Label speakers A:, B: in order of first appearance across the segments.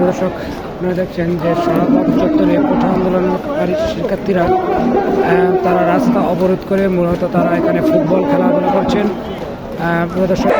A: দর্শক, আপনারা দেখছেন যে শাহবাগ চত্বরে কোঠা আন্দোলনকারী শিক্ষার্থীরা তারা রাস্তা অবরোধ করে মূলত তারা এখানে ফুটবল খেলাধুলা করছেন। দর্শক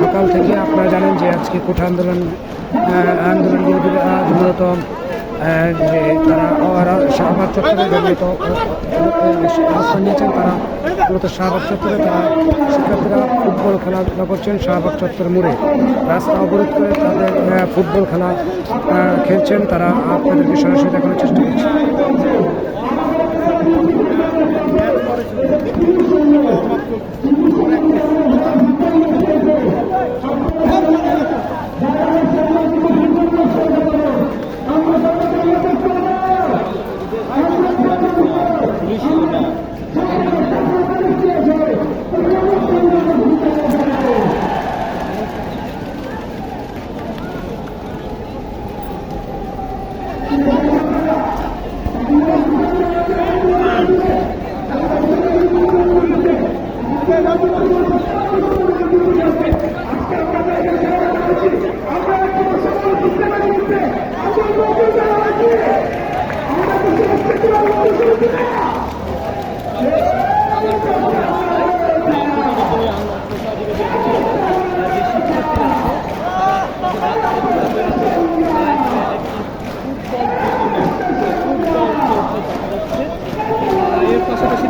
A: সকাল থেকে আপনারা জানেন যে আজকে কোঠা আন্দোলন আন্দোলন মূলত যে তারা শাহবাগ চত্বরে মূলত অবস্থান নিয়েছেন। তারা মূলত শাহবাগ চত্বরে তারা শিক্ষার্থীরা ফুটবল খেলাধুলা করছেন শাহবাগ চত্বর মোড়ে। রাস্তা অবরোধ করে তাদের ফুটবল খেলা খেলছেন। তারা আপনাদেরকে সরাসরি দেখানোর চেষ্টা করছে।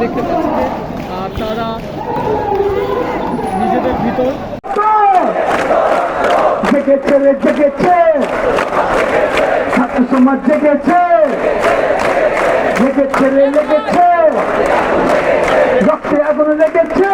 B: দেখতে পাচ্ছি যে তারা নিজেদের ভিতর
C: জেগেছে রে জেগেছে। ছাত্র সমাজ জেগেছে। লেগেছে রে লেগেছে। রক্তে আগুন লেগেছে।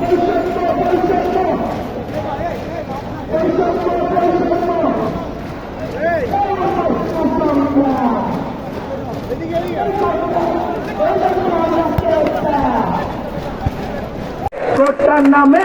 B: একটি
C: কোটা নামে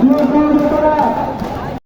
C: নমস্কার